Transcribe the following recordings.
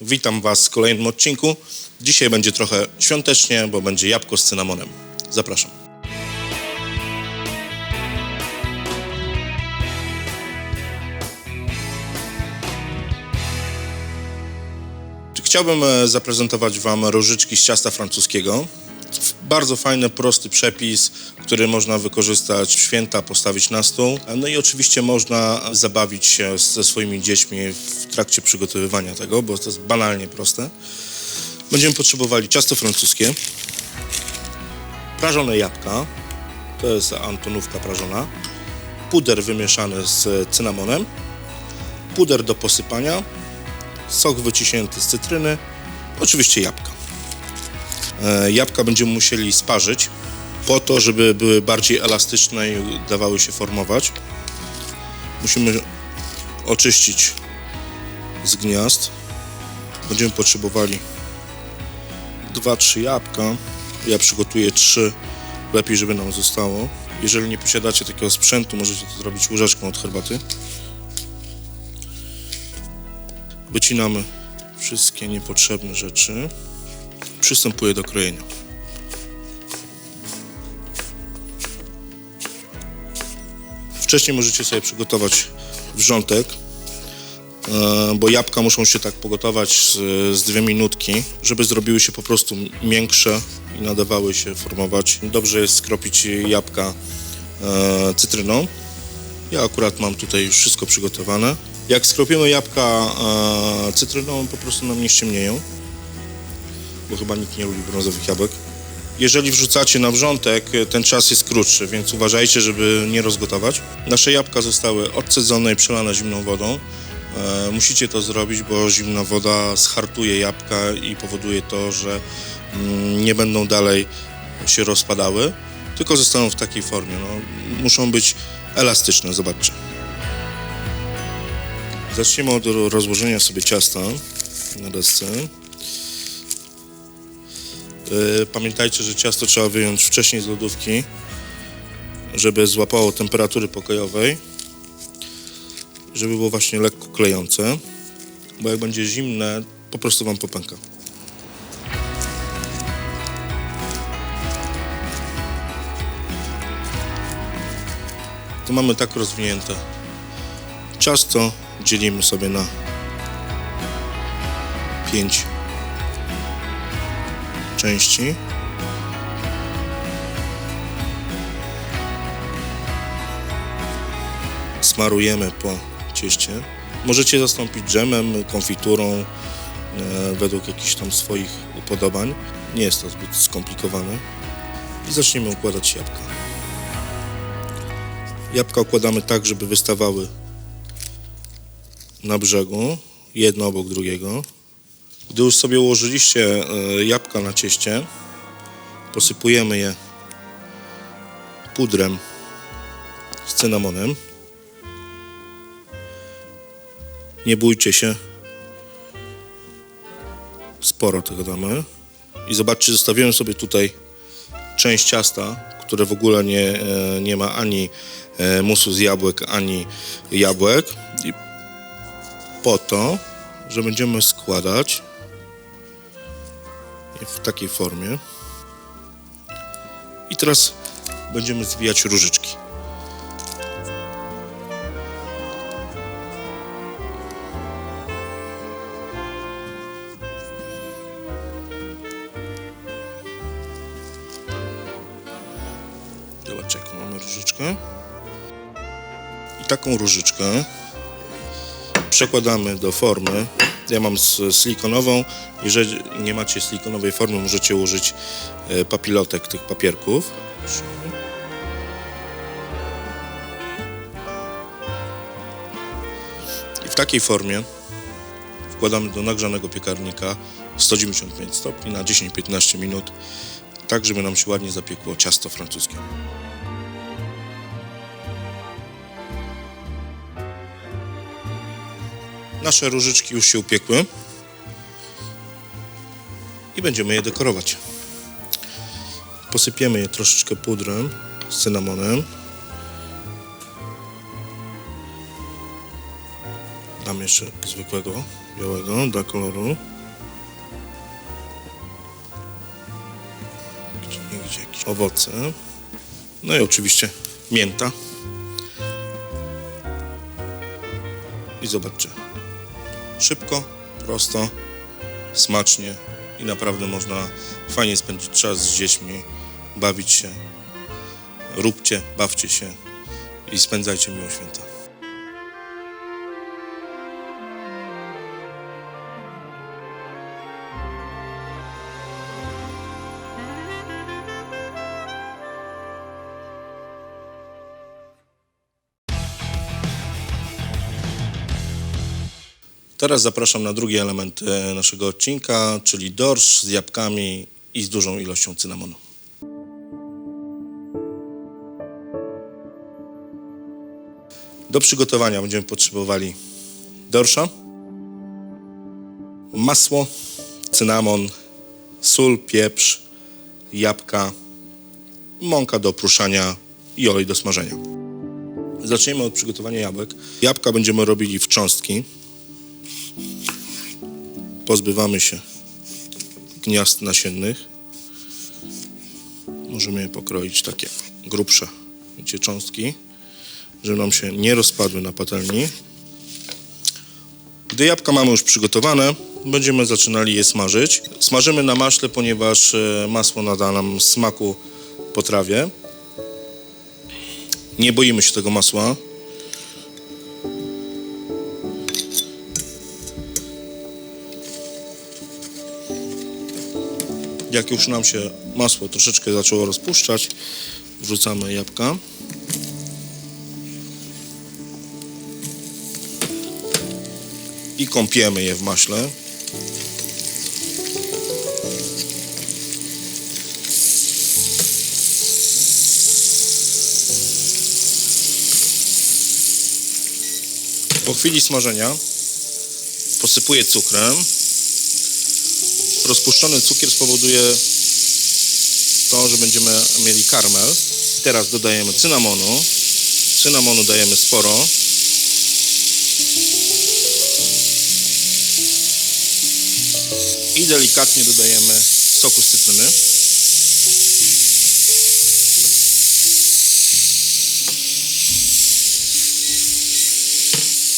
Witam Was w kolejnym odcinku. Dzisiaj będzie trochę świątecznie, bo będzie jabłko z cynamonem. Zapraszam. Chciałbym e, zaprezentować Wam różyczki z ciasta francuskiego. Bardzo fajny, prosty przepis, który można wykorzystać w święta, postawić na stół. No i oczywiście można zabawić się ze swoimi dziećmi w trakcie przygotowywania tego, bo to jest banalnie proste. Będziemy potrzebowali ciasto francuskie, prażone jabłka, to jest antonówka prażona, puder wymieszany z cynamonem, puder do posypania, sok wyciśnięty z cytryny, oczywiście jabłka. E, Jabłka będziemy musieli sparzyć po to, żeby były bardziej elastyczne i dawały się formować. Musimy oczyścić z gniazd. Będziemy potrzebowali 2-3 jabłka. Ja przygotuję 3, lepiej żeby nam zostało. Jeżeli nie posiadacie takiego sprzętu, możecie to zrobić łyżeczką od herbaty. Wycinamy wszystkie niepotrzebne rzeczy. Przystępuję do krojenia. Wcześniej możecie sobie przygotować wrzątek, e, bo jabłka muszą się tak pogotować z, dwie minutki, żeby zrobiły się po prostu miększe i nadawały się formować. Dobrze jest skropić jabłka e, cytryną. Ja akurat mam tutaj już wszystko przygotowane. Jak skropiemy jabłka e, cytryną, po prostu nam nie ściemnieją, bo chyba nikt nie lubi brązowych jabłek. Jeżeli wrzucacie na wrzątek, e, ten czas jest krótszy, więc uważajcie, żeby nie rozgotować. Nasze jabłka zostały odcedzone i przelane zimną wodą. E, musicie to zrobić, bo zimna woda schartuje jabłka i powoduje to, że mm, nie będą dalej się rozpadały, tylko zostaną w takiej formie. No, muszą być elastyczne, zobaczcie. Zacznijmy od rozłożenia sobie ciasta na desce. Yy, Pamiętajcie, że ciasto trzeba wyjąć wcześniej z lodówki, żeby złapało temperatury pokojowej, żeby było właśnie lekko klejące, bo jak będzie zimne, po prostu Wam popęka. Tu mamy tak rozwinięte ciasto, dzielimy sobie na 5 części. Smarujemy po cieście. Możecie zastąpić dżemem, konfiturą, e, według jakichś tam swoich upodobań. Nie jest to zbyt skomplikowane. I zaczniemy układać jabłka. Jabłka układamy tak, żeby wystawały na brzegu, jedno obok drugiego. Gdy już sobie ułożyliście e, jabłka na cieście, posypujemy je pudrem z cynamonem. Nie bójcie się. Sporo tego damy. I zobaczcie, zostawiłem sobie tutaj część ciasta, które w ogóle nie, e, nie ma ani e, musu z jabłek, ani jabłek. I po to, że będziemy składać w takiej formie. I teraz będziemy zwijać różyczki. Zobaczcie, jaką mamy różyczkę. I taką różyczkę przekładamy do formy. Ja mam s- silikonową. Jeżeli nie macie silikonowej formy, możecie użyć e, papilotek tych papierków. I w takiej formie wkładamy do nagrzanego piekarnika 195 stopni na 10-15 minut, tak żeby nam się ładnie zapiekło ciasto francuskie. Nasze różyczki już się upiekły i będziemy je dekorować. Posypiemy je troszeczkę pudrem z cynamonem. Dam jeszcze zwykłego białego dla koloru. Gdzie, jakieś owoce. No i oczywiście mięta. I zobaczcie. Szybko, prosto, smacznie i naprawdę można fajnie spędzić czas z dziećmi, bawić się. Róbcie, bawcie się i spędzajcie miło święta. Teraz zapraszam na drugi element e, naszego odcinka, czyli dorsz z jabłkami i z dużą ilością cynamonu. Do przygotowania będziemy potrzebowali dorsza, masło, cynamon, sól, pieprz, jabłka, mąka do pruszania i olej do smażenia. Zaczniemy od przygotowania jabłek. Jabłka będziemy robili w cząstki. Pozbywamy się gniazd nasiennych. Możemy je pokroić takie grubsze wiecie, cząstki, żeby nam się nie rozpadły na patelni. Gdy jabłka mamy już przygotowane, będziemy zaczynali je smażyć. Smażymy na maśle, ponieważ e, masło nada nam smaku potrawie. Nie boimy się tego masła. Jak już nam się masło troszeczkę zaczęło rozpuszczać, wrzucamy jabłka. I kąpiemy je w maśle. Po chwili smażenia posypuję cukrem. Rozpuszczony cukier spowoduje to, że będziemy mieli karmel. Teraz dodajemy cynamonu. Cynamonu dajemy sporo. I delikatnie dodajemy soku z cytryny.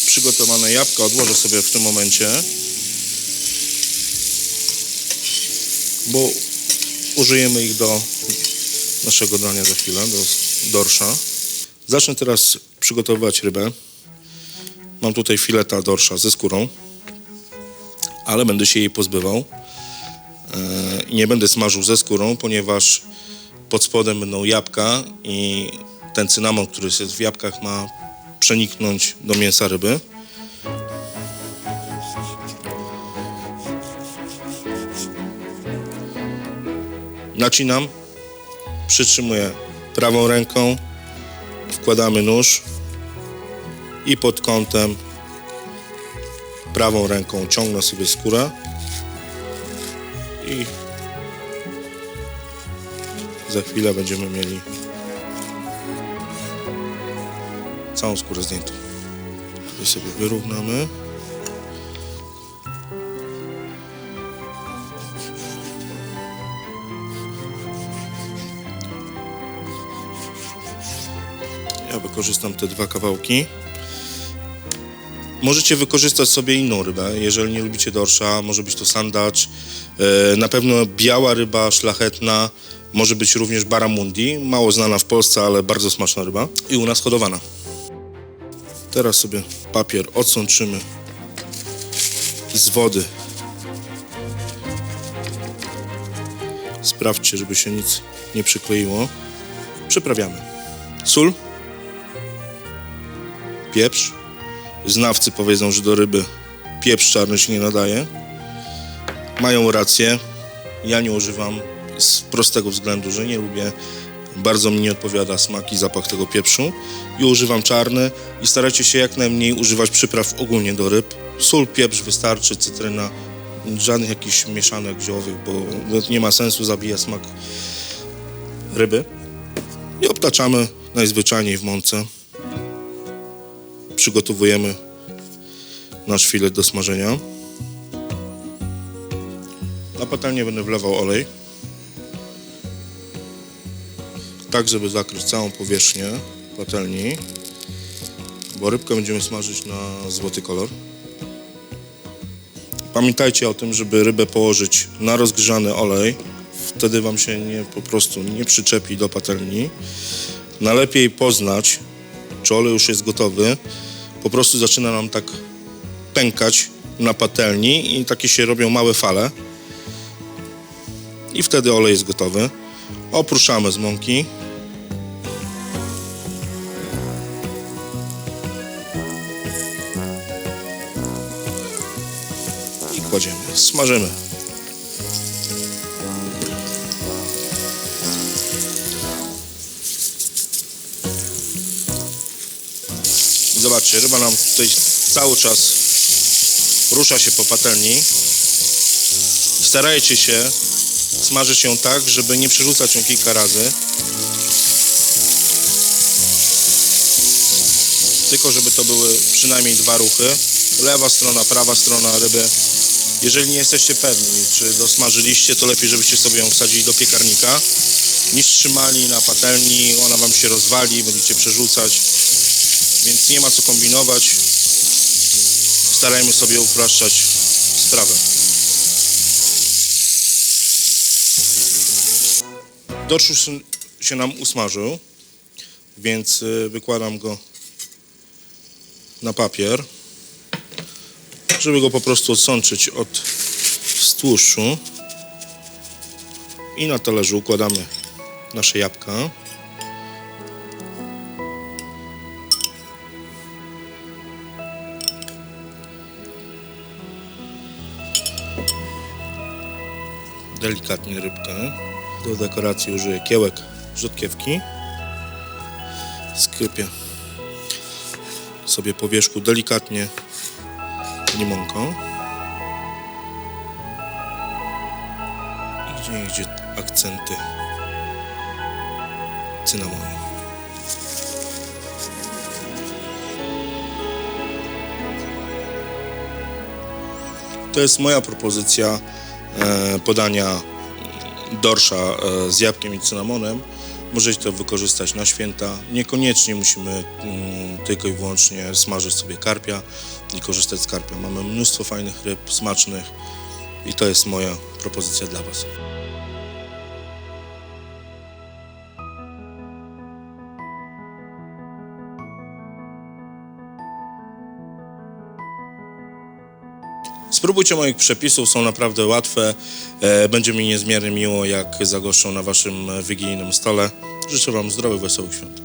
Przygotowane jabłka odłożę sobie w tym momencie, bo użyjemy ich do naszego dania za chwilę, do dorsza. Zacznę teraz przygotowywać rybę. Mam tutaj fileta dorsza ze skórą, ale będę się jej pozbywał. E, nie będę smażył ze skórą, ponieważ pod spodem będą jabłka i ten cynamon, który jest w jabłkach ma przeniknąć do mięsa ryby. Nacinam, przytrzymuję prawą ręką, wkładamy nóż i pod kątem prawą ręką ciągnę sobie skórę i za chwilę będziemy mieli całą skórę zdjętą. Tutaj sobie wyrównamy. Wykorzystam te dwa kawałki. Możecie wykorzystać sobie inną rybę, jeżeli nie lubicie dorsza, może być to sandacz, e, na pewno biała ryba szlachetna, może być również baramundi, mało znana w Polsce, ale bardzo smaczna ryba i u nas hodowana. Teraz sobie papier odsączymy z wody. Sprawdźcie, żeby się nic nie przykleiło. Przyprawiamy. Sól, pieprz. Znawcy powiedzą, że do ryby pieprz czarny się nie nadaje. Mają rację. Ja nie używam z prostego względu, że nie lubię. Bardzo mi nie odpowiada smak i zapach tego pieprzu. I używam czarny i starajcie się jak najmniej używać przypraw ogólnie do ryb. Sól, pieprz wystarczy, cytryna. Żadnych jakichś mieszanek ziołowych, bo nie ma sensu, zabija smak ryby. I obtaczamy najzwyczajniej w mące przygotowujemy nasz filet do smażenia. Na patelnię będę wlewał olej. Tak, żeby zakryć całą powierzchnię patelni. Bo rybkę będziemy smażyć na złoty kolor. Pamiętajcie o tym, żeby rybę położyć na rozgrzany olej. Wtedy Wam się nie, po prostu nie przyczepi do patelni. Najlepiej poznać, czy olej już jest gotowy. Po prostu zaczyna nam tak pękać na patelni i takie się robią małe fale. I wtedy olej jest gotowy. Oprószamy z mąki. I kładziemy. Smażymy. Zobaczcie, ryba nam tutaj cały czas rusza się po patelni. Starajcie się smażyć ją tak, żeby nie przerzucać ją kilka razy. Tylko żeby to były przynajmniej dwa ruchy. Lewa strona, prawa strona ryby. Jeżeli nie jesteście pewni, czy dosmażyliście, to lepiej, żebyście sobie ją wsadzili do piekarnika, niż trzymali na patelni, ona wam się rozwali, będziecie przerzucać, więc nie ma co kombinować. Starajmy sobie upraszczać sprawę. Dorsz się nam usmażył, więc y, wykładam go na papier, żeby go po prostu odsączyć od tłuszczu. I na talerzu układamy nasze jabłka. Delikatnie rybkę. Do dekoracji użyję kiełek rzodkiewki. Skrypię sobie po wierzchu delikatnie limonką. I gdzie gdzie akcenty cynamonu. To jest moja propozycja podania dorsza e, z jabłkiem i cynamonem. Możecie to wykorzystać na święta. Niekoniecznie musimy mm, tylko i wyłącznie smażyć sobie karpia i korzystać z karpia. Mamy mnóstwo fajnych ryb, smacznych i to jest moja propozycja dla Was. Spróbujcie moich przepisów, są naprawdę łatwe. E, Będzie mi niezmiernie miło, jak zagoszczą na Waszym wigilijnym stole. Życzę Wam zdrowych, wesołych świąt.